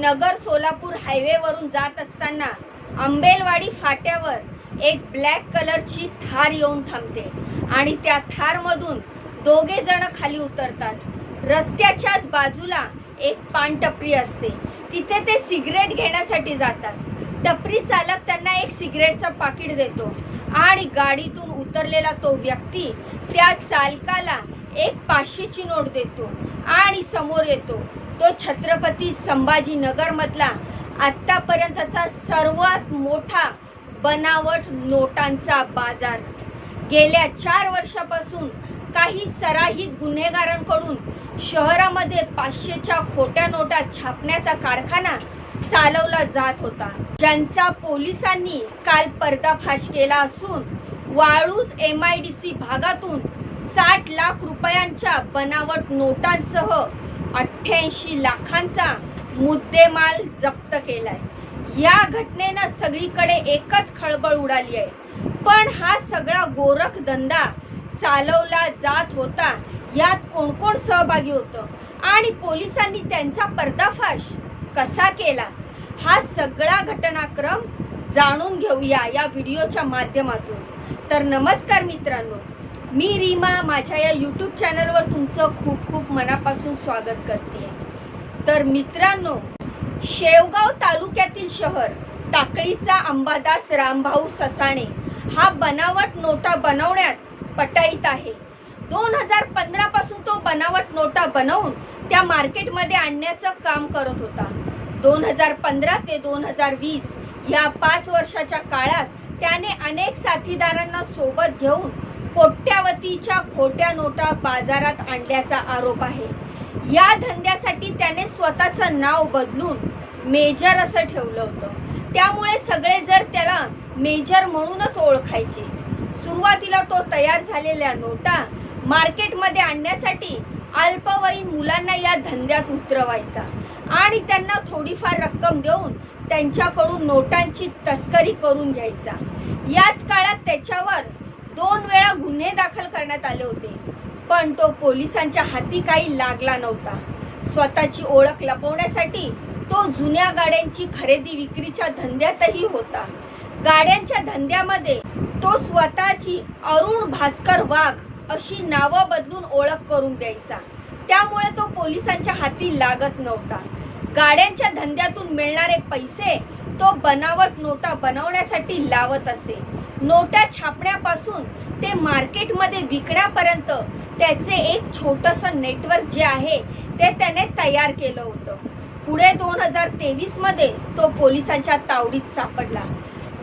नगर सोलापूर हायवेवरून जात असताना आंबेलवाडी फाट्यावर एक ब्लॅक कलरची थार येऊन थांबते. आणि त्या थारमधून दोघे जण खाली उतरतात. रस्त्याच्याच बाजूला एक पान टपरी असते. तिथे ते सिगरेट घेण्यासाठी जातात. टपरी चालक त्यांना एक सिगरेटचं पाकिट देतो. आणि गाडीतून उतरलेला तो व्यक्ती त्या चालकाला एक पाचशेची नोट देतो आणि समोर येतो. तो छत्रपती संभाजीनगरमधला मधला आतापर्यंतचा सर्वात मोठा बनावट नोटांचा बाजार. गेल्या चार वर्षापासून काही सराहित गुन्हेगारांकडून शहरामध्ये पाचशेच्या खोट्या नोटा छापण्याचा कारखाना चालवला जात होता. ज्यांचा पोलिसांनी काल पर्दाफाश केला असून Waluj M I D C भागातून साठ लाख रुपयांच्या बनावट नोटांसह अठ्ठ्याऐंशी लाखांचा मुद्देमाल जप्त केलाय. या घटनेनं सगळीकडे एकच खळबळ उडाली आहे. पण हा सगळा गोरख धंदा चालवला जात होता. यात कोण कोण सहभागी होतं? आणि पोलिसांनी त्यांचा पर्दाफाश कसा केला? हा सगळा घटनाक्रम जाणून घेऊया या व्हिडिओच्या माध्यमातून. तर नमस्कार मित्रांनो. मी रीमा माझ्या या यूट्यूब चॅनलवर तुमचं खूप खूप मनापासून स्वागत करते. तर मित्रांनो शेवगाव तालुक्यातील शहर टाकळीचा अंबादास रामभाऊ ससाणे हा बनावट नोटा बनवण्यात पटाईत आहे. दोन हजार पंधरा पासून तो बनावट नोटा बनवून त्या मार्केटमध्ये आणण्याचं काम करत होता. दोन हजार पंधरा ते दोन हजार वीस या पाच वर्षाच्या काळात त्याने अनेक साथीदारांना सोबत घेऊन कोट्यावतीच्या खोट्या नोटा बाजारात आणल्याचा आरोप आहे. या धंद्यासाठी त्याने स्वतःचं नाव बदलून मेजर असं ठेवलं होतं. त्यामुळे सगळे जर त्याला मेजर म्हणूनच ओळखायचे. सुरुवातीला तो तयार झालेल्या नोटा मार्केटमध्ये आणण्यासाठी अल्पवयीन मुलांना या धंद्यात उतरवायचा आणि त्यांना थोडीफार रक्कम देऊन त्यांच्याकडून नोटांची तस्करी करून घ्यायचा. याच काळात त्याच्यावर दोन वेळा गुन्हे दाखल करण्यात आले होते. पण तो पोलिसांच्या हाती काही लागला नव्हता. स्वतःची ओळख लपवण्यासाठी तो जुन्या गाड्यांची खरेदी विक्रीच्या धंद्यातही होता. गाड्यांच्या धंद्यामध्ये तो स्वतःची अरुण भास्कर वाघ अशी नावं बदलून ओळख करून द्यायचा. त्यामुळे तो पोलिसांच्या हाती लागत नव्हता. गाड्यांच्या धंद्यातून मिळणारे पैसे तो बनावट नोटा बनवण्यासाठी लावत असे. नोटा छापण्यापासून ते मार्केटमध्ये विकण्यापर्यंत त्याचे एक छोटंसं नेटवर्क जे आहे ते त्याने तयार केलं होतं. पुढे दोन हजार तेवीसमध्ये तो पोलिसांच्या तावडीत सापडला.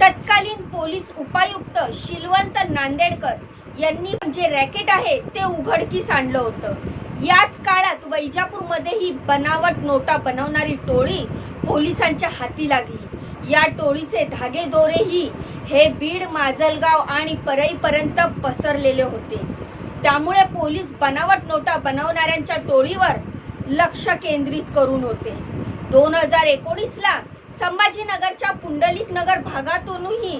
तत्कालीन पोलीस उपायुक्त शिलवंत नांदेडकर यांनी जे रॅकेट आहे ते उघडकीस आणलं होतं. याच काळात वैजापूरमध्ये ही बनावट नोटा बनवणारी टोळी पोलिसांच्या हाती लागली. या टोळीचे धागे दोरेही हे बीड माजलगाव आणि परईपर्यंत पसरलेले होते. त्यामुळे पोलीस बनावट नोटा बनवणाऱ्यांच्या टोळीवर लक्ष केंद्रित करून होते. दोन हजार एकोणीसला संभाजीनगरच्या पुंडलिक नगर भागातूनही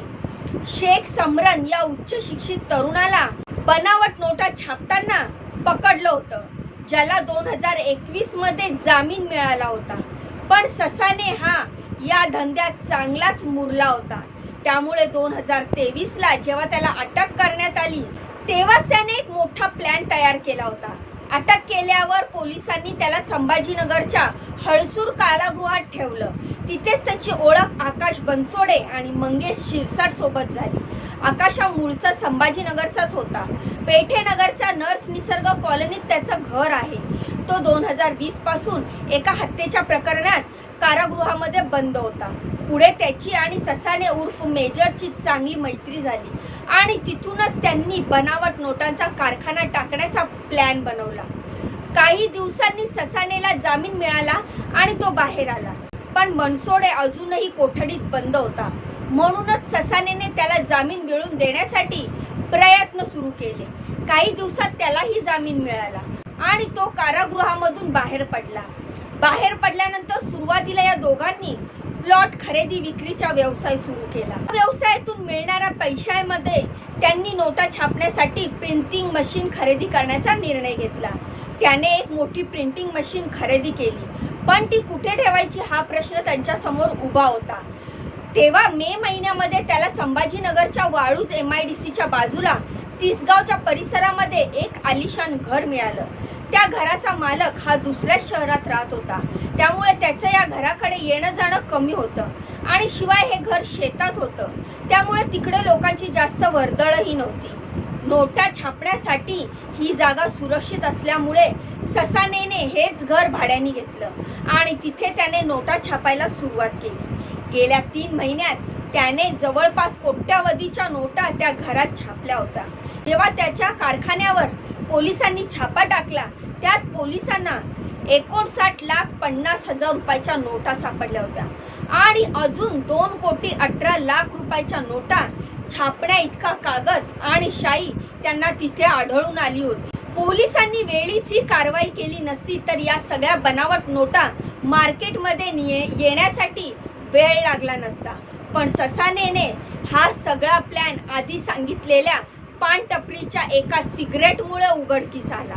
शेख समरन या उच्च शिक्षित तरुणाला बनावट नोटा छापताना पकडलं होतं ज्याला दोन हजार एकवीसमध्ये जामीन मिळाला होता. पण ससाने हा या धंद्यात चांगलाच मुरला होता. त्यामुळे दोन हजार तेवीस ला जेव्हा त्याला अटक करण्यात आली तेव्हाच त्याने एक मोठा प्लॅन तयार केला होता. अटक केल्यावर पोलिसांनी त्याला संभाजीनगरच्या हळसूर कारागृहात ठेवलं. तिथेच त्याची ओळख आकाश बनसोडे आणि मंगेश शिरसाट सोबत झाली. आकाश हा मूळचा संभाजीनगरचाच होता. पेठेनगरच्या नर्स निसर्ग कॉलनीत त्याचं घर आहे. तो दोन हजार वीसपासून एका हत्येच्या प्रकरणात कारागृहामध्ये बंद होता. पुढे त्याची आणि ससाने उर्फ मेजरची चांगली मैत्री झाली. आणि तिथूनच त्यांनी बनावट नोटांचा कारखाना टाकण्याचा प्लॅन बनवला. काही दिवसांनी ससानेला जामीन मिळाला आणि तो बाहेर आला. पण मनसोडे अजूनही कोठडीत बंद होता. म्हणूनच ससानेने त्याला जामीन मिळवून देण्यासाठी प्रयत्न सुरू केले. काही दिवसात त्यालाही जामीन मिळाला. आणि तो कारागृहामधून बाहेर पडला. बाहेर पडल्यानंतर सुरुवातीला या दोघांनी प्लॉट खरेदी विक्रीचा व्यवसाय सुरू केला. व्यवसायातून मिळणाऱ्या पैशामध्ये त्यांनी नोटा छापण्यासाठी प्रिंटिंग मशीन खरेदी करण्याचा निर्णय घेतला. त्याने एक मोठी प्रिंटिंग मशीन खरेदी केली. पण ती कुठे ठेवायची हा प्रश्न त्यांच्यासमोर उभा होता. तेव्हा मे महिन्यामध्ये त्याला संभाजीनगरच्या वाळूज एम आय डी सीच्या बाजूला तिसगावच्या परिसरामध्ये एक आलिशान घर मिळालं. त्या घराचा मालक हा दुसऱ्याच शहरात राहत होता. त्यामुळे त्याचं या घराकडे येणं जाणं कमी होतं. आणि शिवाय हे घर शेतात होतं. त्यामुळे तिकडे लोकांची जास्त वर्दळही नव्हती. नोटा छापण्यासाठी ही जागा सुरक्षित असल्यामुळे ससानेने हेच घर भाड्याने घेतलं आणि तिथे त्याने नोटा छापायला सुरुवात केली. गेल्या तीन महिन्यात त्याने जवळपास कोट्यावधीच्या नोटा त्या घरात छापल्या होत्या. जेव्हा त्याच्या कारखान्यावर पोलिसांनी छापा टाकला त्यात पोलिसांना एकोणसाठ लाख पन्नास हजार रुपयाच्या नोटा सापडल्या होत्या. आणि अजून दोन कोटी अठरा लाख रुपयाच्या नोटा छापण्या इतका कागद आणि शाई त्यांना तिथे आढळून आली होती. पोलिसांनी वेळीच ही कारवाई केली नसती तर या सगळ्या बनावट नोटा मार्केटमध्ये येण्यासाठी वेळ लागला नसता. पण ससानेने हा सगळा प्लॅन आधी सांगितलेल्या पान टपरीच्या एका सिगरेटमुळे उघडकीस आला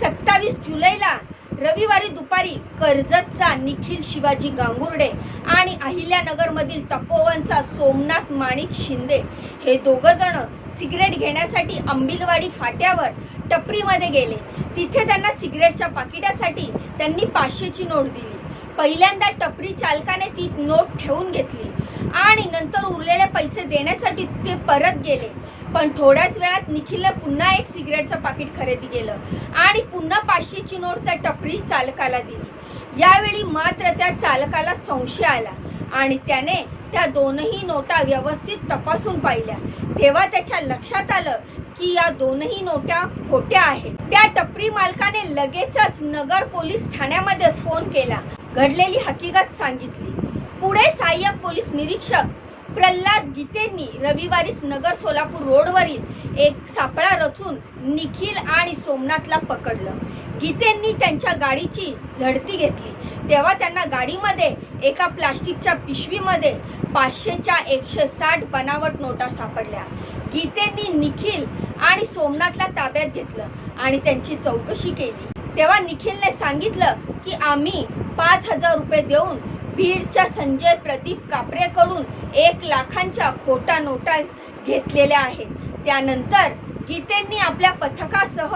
सत्तावीस जुलैला रविवारी दुपारी कर्जतचा निखिल शिवाजी गांगुर्डे आणि अहिल्यानगरमधील तपोवनचा सोमनाथ माणिक शिंदे हे दोघं जण सिगरेट घेण्यासाठी अंबिलवाडी फाट्यावर टपरीमध्ये गेले. तिथे त्यांना सिगरेटच्या पाकिटासाठी त्यांनी पाचशेची नोट दिली. पहिल्यांदा टपरी चालकाने ती नोट ठेवून घेतली. आणि नंतर उरलेले पैसे देण्यासाठी ते परत गेले. पण थोड्याच वेळात निखिलने पुन्हा एक सिगरेटचं पाकिट खरेदी केलं आणि पुन्हा पाचशेची नोट त्या टपरी चालकाला दिली. यावेळी मात्र त्या चालकाला संशय आला आणि त्याने त्या दोनही नोटा व्यवस्थित तपासून पाहिल्या. तेव्हा त्याच्या लक्षात आलं की या दोनही नोटा खोट्या आहेत. त्या टपरी मालकाने लगेचच नगर पोलीस ठाण्यामध्ये फोन केला. घडलेली हकीकत सांगितली. पुढे सहाय्यक पोलीस निरीक्षक प्रल्हाद गीतेंनी रविवारीच नगर सोलापूर रोडवरील एक सापळा रचून निखिल आणि सोमनाथला पकडलं. गीतेंनी त्यांच्या गाडीची झडती घेतली. तेव्हा त्यांना गाडीमध्ये एका प्लास्टिकच्या पिशवीमध्ये पाचशेच्या एकशे साठ बनावट नोटा सापडल्या. गीतेंनी निखिल आणि सोमनाथला ताब्यात घेतलं आणि त्यांची चौकशी केली. तेव्हा निखिलने सांगितलं की आम्ही पाच हजार रुपये देऊन बीडच्या संजय प्रदीप कापरेकडून एक लाखांच्या खोटा नोटा घेतलेल्या आहेत. त्यानंतर गीतेंनी आपल्या पथकासह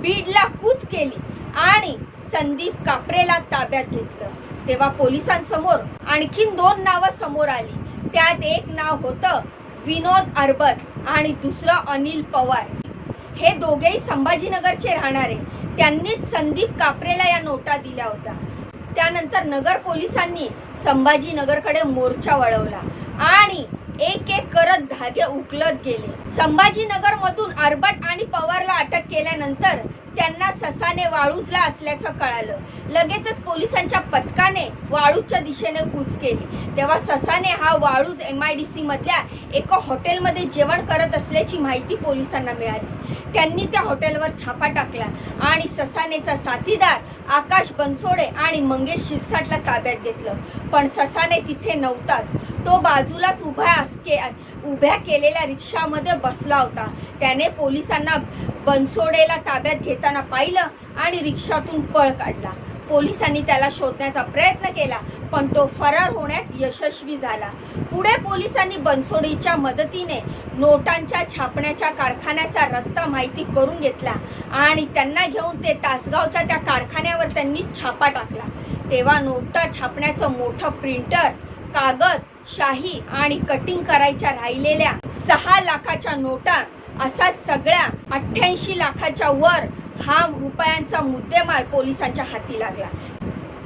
बीडला कूच केली आणि संदीप कापरेला ताब्यात घेतलं. तेव्हा पोलिसांसमोर आणखीन दोन नावं समोर आली. त्यात एक नाव होतं विनोद अरबर आणि दुसरं अनिल पवार. हे दोघेही संभाजीनगरचे राहणारे. त्यांनीच संदीप कापरेला या नोटा दिल्या होत्या. त्यानंतर नगर पोलिसांनी संभाजीनगरकडे मोर्चा वळवला आणि एक एक करत धागे उकलत गेले. संभाजीनगर मधून अरबट आणि पवारला अटक केल्यानंतर त्यांना ससाने वाळूजला असल्याचं कळालं. लगेचच पोलिसांच्या पथकाने वाळूजच्या दिशेने कूच केली. तेव्हा ससाने हा Waluj M I D C मधल्या एका हॉटेलमध्ये जेवण करत असल्याची माहिती पोलिसांना मिळाली. त्यांनी त्या हॉटेलवर छापा टाकला आणि ससानेचा साथीदार आकाश बनसोडे आणि मंगेश शिरसाटला ताब्यात घेतलं. पण ससाने तिथे नव्हताच. तो बाजूलाच उभा असके उभ्या केलेल्या रिक्षामध्ये बसला होता. त्याने पोलिसांना बनसोडेला ताब्यात घेताना पाहिलं आणि रिक्षातून पळ काढला. पोलिसांनी त्याला शोधण्याचा प्रयत्न केला पण तो फरार होण्यात यशस्वी झाला. पुढे पोलिसांनी बनसोडीच्या मदतीने नोटांच्या छापण्याच्या कारखान्याचा रस्ता माहिती करून घेतला आणि त्यांना घेऊन ते तासगावच्या त्या कारखान्यावर त्यांनी छापा टाकला. तेव्हा नोटा छापण्याचं मोठं प्रिंटर कागद शाही आणि कटिंग करायच्या राहिलेल्या सहा लाखाच्या नोटा असा सगळ्या अठ्ठ्याऐंशी लाखाच्या वर हा रुपयांचा मुद्देमाल पोलिसांच्या हाती लागला.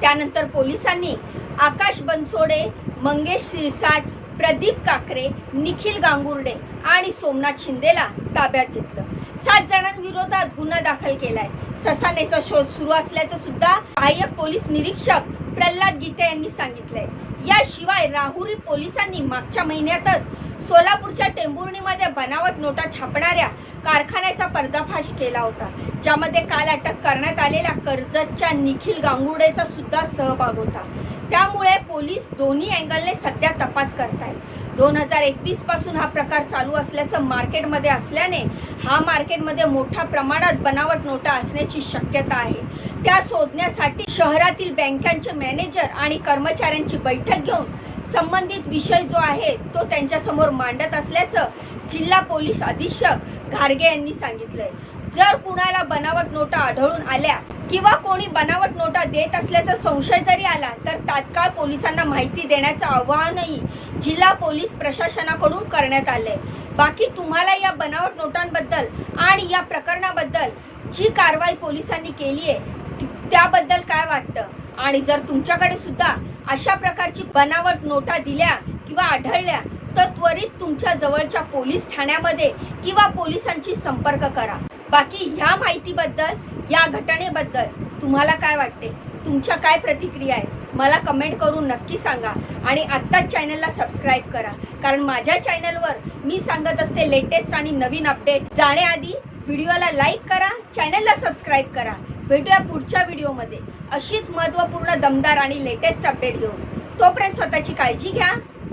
त्यानंतर पोलिसांनी आकाश बनसोडे मंगेश सिरसाट प्रदीप काकरे निखिल गांगुर्डे आणि सोमनाथ शिंदेला ताब्यात घेतलं. सात जणांविरोधात गुन्हा दाखल केलाय. ससानेचा शोध सुरू असल्याचं सुद्धा सहाय्यक पोलीस निरीक्षक प्रल्हाद गीते यांनी सांगितलंय. याशिवाय राहुरी पोलिसांनी मागच्या महिन्यातच सोलापूरच्या टेंभुर्णीमध्ये बनावट नोटा छापणाऱ्या कारखान्याचा पर्दाफाश केला होता. ज्यामध्ये काल अटक करण्यात आलेल्या कर्जतच्या निखिल गांगुडेचा सुद्धा सहभाग होता. त्यामुळे पोलीस पोलीस दोन्ही अँगलने सध्या तपास करतायत. दोन हजार एकवीसपासून हा प्रकार चालू असल्याचं मार्केटमध्ये असल्याने हा मार्केटमध्ये मोठ्या प्रमाणात बनावट नोटा असण्याची शक्यता आहे. त्या शोधण्यासाठी शहरातील बँकांचे मॅनेजर आणि कर्मचाऱ्यांची बैठक घेऊन संबंधित विषय जो आहे तो त्यांच्यासमोर मांडत असल्याचं जिल्हा पोलीस अधीक्षक घारगे यांनी सांगितलंय. जर कुणाला बनावट नोटा आढळून आल्या किंवा कोणी बनावट नोटा देत असल्याचा संशय जरी आला तर तात्काळ पोलिसांना माहिती देण्याचं आवाहनही जिल्हा पोलीस प्रशासनाकडून करण्यात आलंय. बाकी तुम्हाला या बनावट नोटांबद्दल आणि या प्रकरणाबद्दल जी कारवाई पोलिसांनी केली आहे त्याबद्दल काय वाटतं? आणि जर तुमच्याकडे सुद्धा अशा प्रकारची बनावट नोटा दिल्या किंवा आढळल्या तर त्वरित तुमच्या जवळच्या पोलीस ठाण्यामध्ये किंवा पोलिसांशी संपर्क करा. बाकी ह्या माहितीबद्दल या घटनेबद्दल तुम्हाला काय वाटते? तुमच्या काय प्रतिक्रिया आहेत? मला कमेंट करून नक्की सांगा आणि आत्ताच चॅनलला सबस्क्राईब करा. कारण माझ्या चॅनलवर मी सांगत असते लेटेस्ट आणि नवीन अपडेट जाण्याआधी व्हिडिओला लाईक करा चॅनलला सबस्क्राईब करा. भेटूया पुढच्या व्हिडिओमध्ये. अशीच महत्त्वपूर्ण दमदार आणि लेटेस्ट अपडेट घेऊन. तोपर्यंत स्वतःची काळजी घ्या.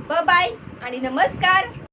ब बाय आणि नमस्कार.